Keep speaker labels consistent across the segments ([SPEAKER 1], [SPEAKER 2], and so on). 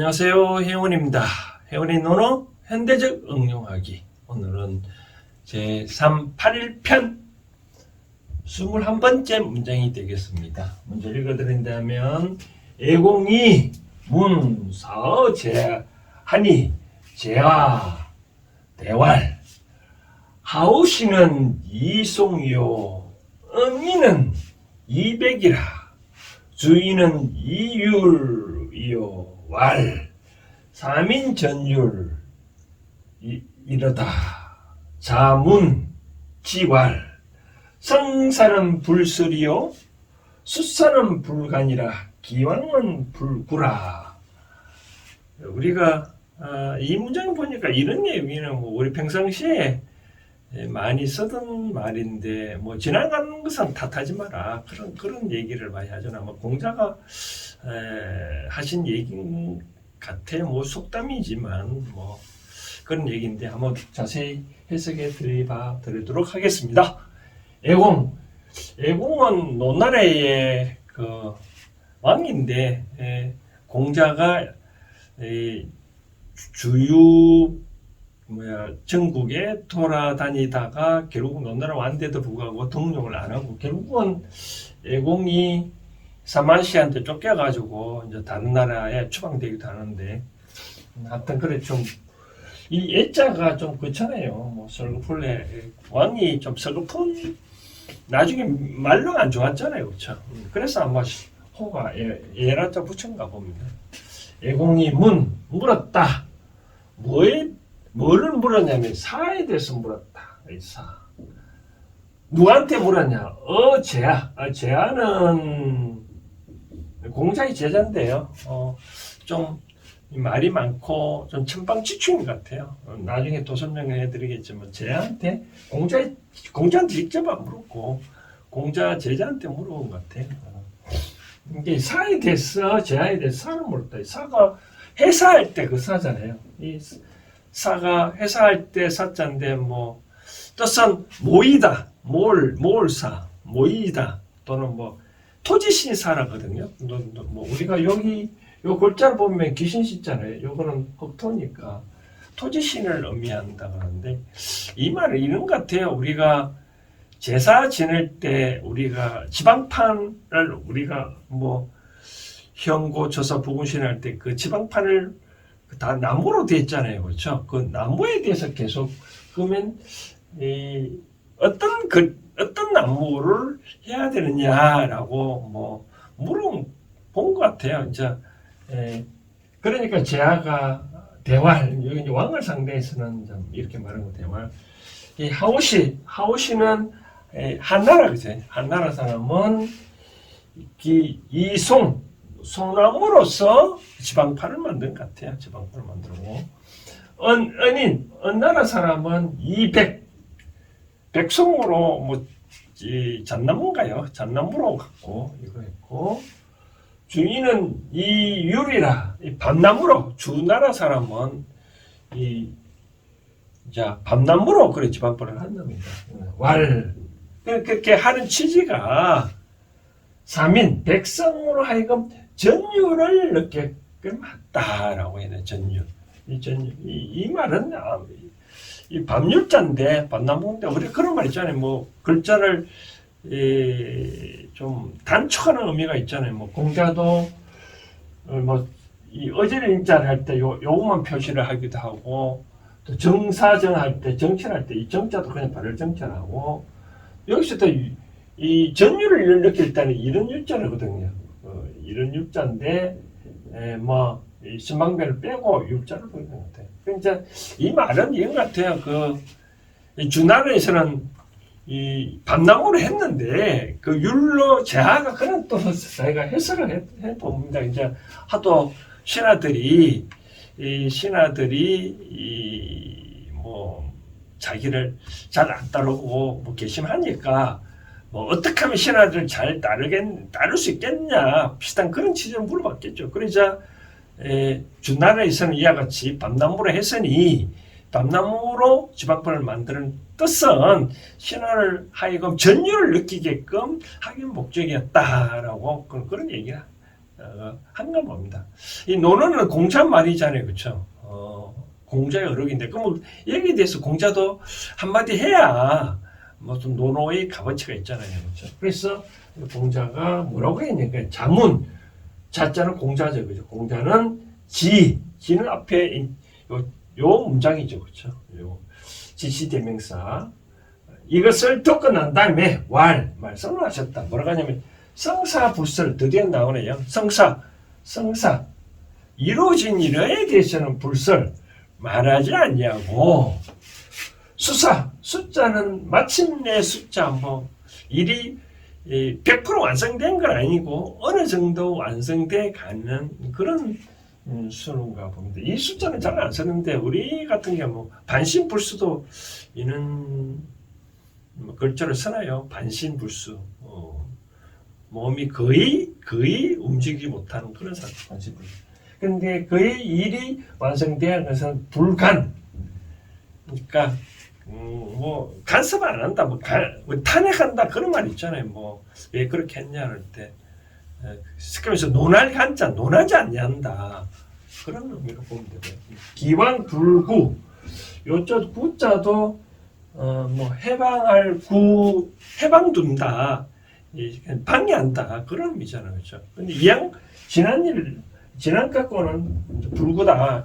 [SPEAKER 1] 안녕하세요. 혜원입니다. 혜원의 노노 현대적 응용하기. 오늘은 제 38일편 21번째 문장이 되겠습니다. 먼저 읽어드린다면 애공이 문사제 하니 제아 대활 하우시는 이송이요 은이는 이백이라 주인은 이율이요 왈 삼인 전율 이, 이러다. 자문 지왈. 성사는 불설이요 숫사는 불간이라 기왕은 불구라. 우리가 아, 이 문장 보니까 이런 내용이는 뭐 우리 평상시에 예, 많이 쓰던 말인데 뭐 지나가는 것은 탓하지 마라 그런 그런 얘기를 많이 하잖아. 뭐 공자가 에, 하신 얘기인 같아. 뭐 속담이지만 뭐 그런 얘기인데 한번 자세히 해석해 드리봐 드리도록 하겠습니다. 애공 애공은 노나라의 그 왕인데 에, 공자가 에, 주유 뭐야 전국에 돌아다니다가 결국 논나라 왔는데도 불구하고 등용을 안 하고 결국은 애공이 사만시한테 쫓겨가지고 이제 다른 나라에 추방되기도 하는데 하여튼 그래 좀 이 애자가 좀 그렇잖아요. 뭐 설거풀레 왕이 좀 설거푼 나중에 말로 안 좋았잖아요. 그렇죠 그래서 아마 호가 예, 예라자 붙인가 봅니다. 애공이 문 물었다. 뭐에 뭐를 물었냐면 사에 대해서 물었다. 이 사. 누구한테 물었냐? 어, 제야. 아, 제야는 공자의 제자인데요. 어, 좀 말이 많고 좀 천방지축인 것 같아요. 어, 나중에 또 설명을 해드리겠지만 제야한테 공자 공자한테 직접 안 물었고 공자 제자한테 물어본 것 같아요. 어. 이게 사에 대해서 제야에 대해서 사를 물었다. 사가 회사할 때 그 사잖아요. 이 사가 회사할 때 사자인데 뭐 뜻은 모이다, 몰, 몰사, 모이다 또는 뭐 토지신 사라거든요. 뭐 우리가 여기 요 골자를 보면 귀신 씻잖아요. 요거는 흑토니까 토지신을 의미한다 그러는데 이 말은 이런 것 같아요. 우리가 제사 지낼 때 우리가 지방판을 우리가 뭐 현고 저사 부군신 때그 지방판을 다 나무로 되어 있잖아요. 그렇죠? 그 나무에 대해서 계속 그러면 이 어떤 그 어떤 나무를 해야 되느냐라고 뭐 물어본 것 같아요. 이제 에, 그러니까 제아가 대활 여기 이제 왕을 상대해서는 좀 이렇게 말하는 거 대활 이 하오시 하오시는 에, 한나라 그죠? 한나라 사람은 이 이송 송나무로서 지방파를 만든 것 같아요. 지방파를 만들고 은, 은인 은나라 사람은 200 백송으로 뭐 이, 잣나무인가요? 잣나무로 갖고 이거 했고 주인은 이 유리라 이 밤나무로 주나라 사람은 이 자, 밤나무로 그래 지방파를 한답니다. 왈 그렇게 하는 취지가 사민 백성으로 하여금 전율을 느끼게끔 했다라고 돼 전율. 이 전율 이, 이 말은 아, 이 밤율자인데 밤나무인데 우리 그런 말 있잖아요. 뭐 글자를 이, 좀 단축하는 의미가 있잖아요. 뭐 공자도 어, 뭐이 어제를 인자를 할 때 요 요것만 표시를 하기도 하고 또 정사정 할 때 정치할 때 이 정자도 그냥 발을 정치하고 여기서도 이, 이 전율을 느낄 때는 이런 율자거든요. 어, 이런 율자인데 에, 뭐 신방배를 빼고 율자를 보이는 것 같아요. 그러니까 이 말은 이런 것 같아요. 그 주나라에서는 이 밤나무로 했는데 그 율로 제하가 그런 또 자기가 해석을 해, 해 봅니다. 이제 하도 신하들이 이 신하들이 이 뭐 자기를 잘 안 따르고 뭐 개심하니까 뭐 어떻게 하면 신하들을 잘 따르겠 따를 수 있겠냐 비슷한 그런 취지를 물어봤겠죠. 그러자 에, 주나라에서는 이와 같이 밤나무로 했으니 밤나무로 지방판을 만드는 뜻은 신화를 하여금 전율을 느끼게끔 하기 목적이었다라고 그런, 그런 얘기를 어, 한가 봅니다. 이 논어는 공자 말이잖아요, 그렇죠? 어, 공자의 어록인데, 그럼 여기에 대해서 공자도 한마디 해야 뭐좀 논어의 값어치가 있잖아요, 그렇죠? 그래서 공자가 뭐라고 했냐니까 자문 자자는 공자죠, 그죠? 공자는 지 지는 앞에 이- 요, 요 문장이죠, 그렇죠? 요 지시대명사 이것을 듣고 난 다음에 왈 말씀을 하셨다. 뭐라고 하냐면 성사 불설 드디어 나오네요. 성사 성사 이루어진 일에 대해서는 불설 말하지 않냐고 수사 숫자는 마침내 숫자 뭐 일이 이, 100% 완성된 건 아니고 어느 정도 완성돼 가는 그런 음, 수는가 봅니다. 이 숫자는 잘 안 쓰는데 우리 같은 경우 뭐 반신불수도 이는 뭐 글자를 쓰나요? 반신불수. 어, 몸이 거의 거의 움직이지 못하는 그런 상태 반신불수. 근데 거의 일이 완성돼야 것은 불간. 그러니까 음, 뭐 간섭 안 한다, 뭐, 간- 뭐 탄핵한다 그런 말 있잖아요. 뭐 왜 그렇게 했냐 할 때. 그래서 논할 간자 논하지 않냐한다 그런 의미로 보면 되고요. 기왕 불구 요쪽 구자도 어, 뭐 해방할 구 해방둔다 이, 방해한다 그런 의미잖아요, 그렇죠? 근데 이양 지난 일 지난 갖고는 불구다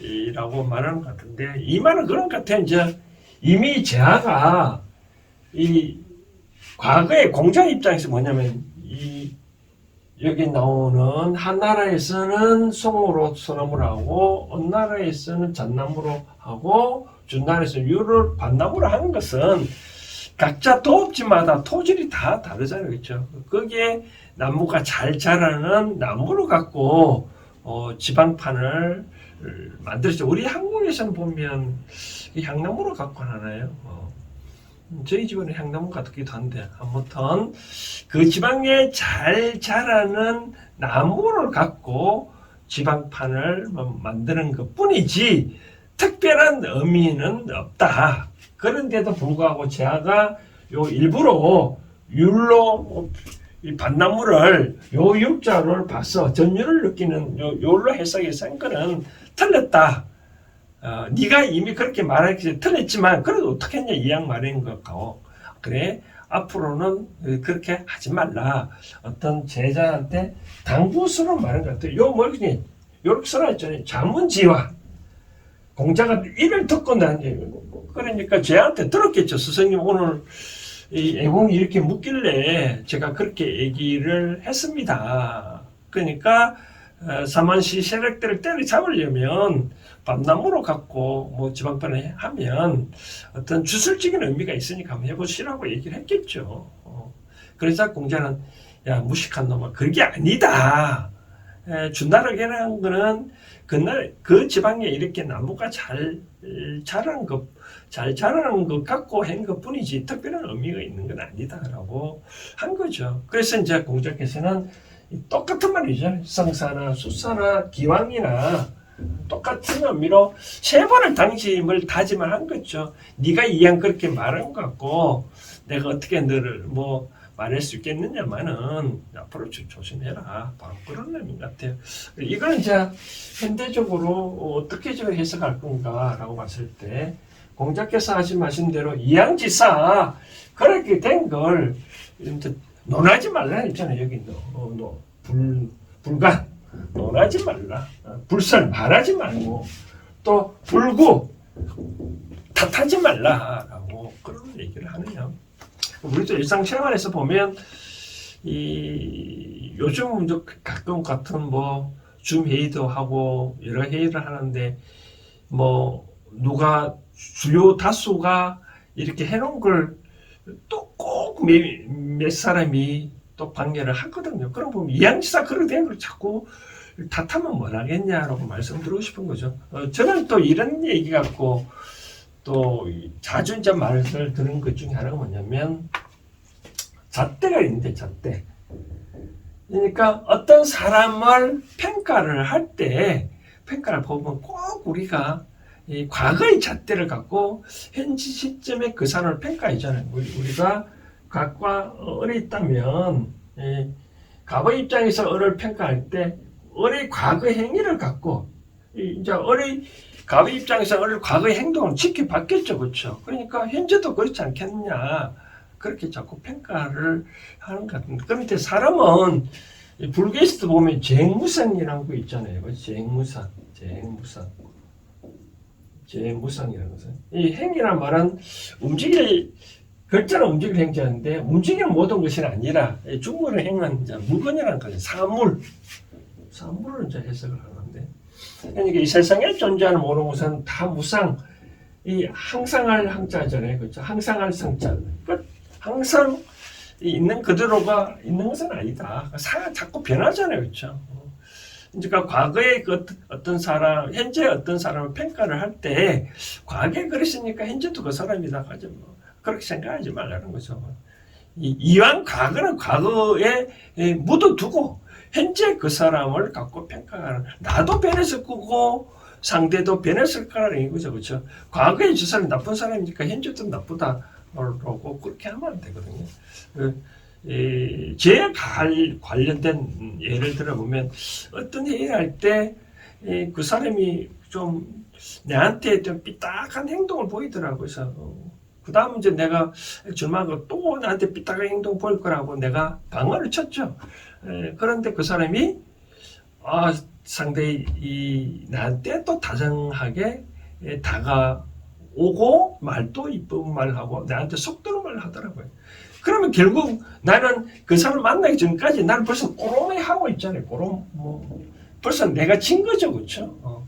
[SPEAKER 1] 이라고 말하는 것 같은데 이 말은 그런 것 같아요. 이제 이미 제아가 이 과거의 공자 입장에서 뭐냐면 이 여기 나오는 한 나라에서는 송으로 선언을 하고 어느 나라에서는 잣나무로 하고 준나라에서 유를 반나무로 하는 것은 각자 도읍지마다 토질이 다 다르잖아요, 그렇죠? 거기에 나무가 잘 자라는 나무를 갖고 어, 지방판을 만들죠. 우리 한국에서는 보면 이 향나무로 갖고 하나요? 어. 저희 집은 향나무 같기도 한데 아무튼 그 지방에 잘 자라는 나무를 갖고 지방판을 뭐 만드는 것 뿐이지 특별한 의미는 없다. 그런데도 불구하고 제아가 요 일부러 율로 이 밭나무를 요 육자를 봐서 전율을 느끼는 요 요로 해석해서 한 거는 틀렸다. 어, 네가 이미 그렇게 말하기 틀렸지만 그래도 어떻게 했냐 이양 말인 것 같고 그래? 앞으로는 그렇게 하지 말라. 어떤 제자한테 당부스러운 말인 것 같아요. 요 뭐니 요렇게 써놨잖아요. 자문지와 공자가 이를 듣고 난 그러니까 쟤한테 들었겠죠. 스승님 오늘 이 애공이 이렇게 묻길래 제가 그렇게 얘기를 했습니다. 그러니까 어, 사만시 세력들을 때려잡으려면 밤나무로 갖고 뭐 지방판을 하면 어떤 주술적인 의미가 있으니까 한번 해보시라고 얘기를 했겠죠. 어. 그래서 공자는 야 무식한 놈아 그게 아니다. 에, 준나라계라는 거는 그날 그 지방에 이렇게 나무가 잘 자라는 것, 잘 자라는 것 갖고 한 것뿐이지 특별한 의미가 있는 건 아니다라고 한 거죠. 그래서 이제 공자께서는 이 똑같은 말이죠. 성사나 수사나 기왕이나 똑같은 의미로 세 번을 당심을 다짐을 한 거죠. 네가 이왕 그렇게 말한 것 같고 내가 어떻게 너를 뭐 말할 수 있겠느냐마는 앞으로 좀 조심해라. 바로 그런 의미 같아요. 이거는 이제 현대적으로 어떻게 저 해석할 건가라고 봤을 때 공자께서 하신 말씀대로 이양지사 그렇게 된 걸 논하지 말라 했잖아요. 여기 너, 어, 너 불, 불간 논하지 말라. 어, 불설 말하지 말고 또 불구 탓하지 말라라고 그런 얘기를 하네요. 우리도 일상생활에서 보면 이 요즘 저 가끔 같은 뭐 줌 회의도 하고 여러 회의를 하는데 뭐 누가 주요 다수가 이렇게 해놓은 걸또 꼭몇 사람이 또 관계를 하거든요. 그럼 보면 이양지사 된걸 자꾸 탓하면 뭘 하겠냐라고 말씀드리고 싶은 거죠. 어, 저는 또 이런 얘기 갖고 또 자주 이제 말을 들은 것 중에 하나가 뭐냐면 잣대가 있는데 잣대. 그러니까 어떤 사람을 평가를 할 때 평가를 보면 꼭 우리가 이 과거의 잣대를 갖고 현지 시점에 그 사람을 평가하잖아요. 우리, 우리가 각과 어리 있다면 이 갑의 입장에서 을을 평가할 때 을의 과거 행위를 갖고 이- 이제 을의 갑의 입장에서 을의 과거의 행동을 지켜봤겠죠, 그렇죠? 그러니까 현재도 그렇지 않겠느냐 그렇게 자꾸 평가를 하는 것 같은데 그런데 사람은 이 불교에서도 보면 재무상이라는 거 있잖아요, 그렇죠? 재무상, 재무상. 재무상이라는 것은 이 행이란 말은 움직일 글자는 움직일 행자인데 움직이는 모든 것이 아니라 이 중국의 행은 이제 물건이라는 거죠. 사물. 사물을 이제 해석을 하는데. 그러니까 이 세상에 존재하는 모든 것은 다 무상. 이 항상할 항자잖아요. 그렇죠? 항상할 상자. 그 항상 이 있는 그대로가 있는 것은 아니다. 사 자꾸 변하잖아요. 그렇죠? 그러니까 과거에 그 어떤- 사람, 현재 어떤 사람을 평가를 할 때, 과거에 그랬으니까 현재도 그 사람이다. 하지 뭐. 그렇게 생각하지 말라는 거죠. 이, 이왕 과거는 과거에 에, 묻어두고, 현재 그 사람을 갖고 평가하는, 나도 변했을 거고, 상대도 변했을 거라는 이거죠. 그렇죠? 과거에 저 사람이 나쁜 사람이니까 현재도 나쁘다. 라고 그렇게 하면 안 되거든요. 그, 관- 관련된 음, 예를 들어 보면 어떤 회의를 할 때 그 사람이 좀 내한테 좀 삐딱한 행동을 보이더라고요. 그 다음 이제 내가 주말고 또 나한테 삐딱한 행동 보일 거라고 내가 방어를 쳤죠. 에, 그런데 그 사람이 아, 상대히 이 나한테 또 다정하게 에, 다가오고 말도 이쁜 말을 하고 나한테 속 드는 말을 하더라고요. 그러면 결국 나는 그 사람 만나기 전까지 나는 벌써 꼬롬해 하고 있잖아요. 꼬롬 뭐 벌써 내가 진 거죠, 그렇죠? 어.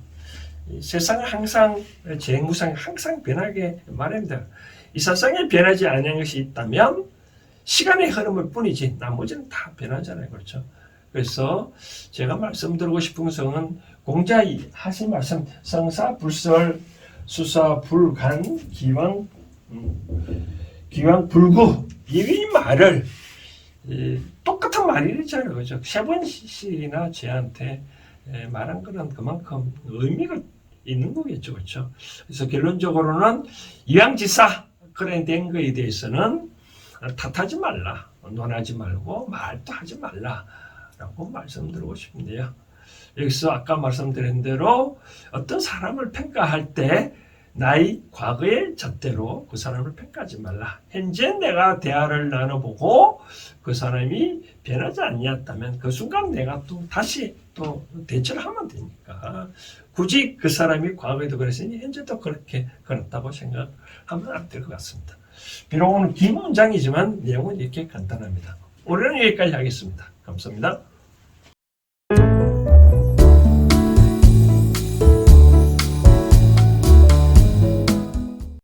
[SPEAKER 1] 이 세상은 항상 재무상이 항상 변하게 말합니다. 이 세상에 변하지 않은 것이 있다면 시간의 흐름일 뿐이지 나머지는 다 변하잖아요, 그렇죠? 그래서 제가 말씀드리고 싶은 것은 공자 이 하신 말씀 성사 불설 수사 불간 기왕 음, 기왕 불구 이 말을 이, 똑같은 말이잖아요, 그죠? 세 번씩이나 제한테 에, 말한 거는 그만큼 의미가 있는 거겠죠, 그렇죠? 그래서 결론적으로는 이왕지사 그래 된 거에 대해서는 탓하지 말라, 논하지 말고 말도 하지 말라 라고 말씀드리고 싶은데요. 여기서 아까 말씀드린 대로 어떤 사람을 평가할 때 나의 과거의 잣대로 그 사람을 평가하지 말라. 현재 내가 대화를 나눠보고 그 사람이 변하지 않았다면 그 순간 내가 또 다시 또 대처를 하면 되니까 굳이 그 사람이 과거에도 그랬으니 현재도 그렇게 그렇다고 생각하면 안 될 것 같습니다. 비록 오늘 긴 문장이지만 내용은 이렇게 간단합니다. 오늘은 여기까지 하겠습니다. 감사합니다.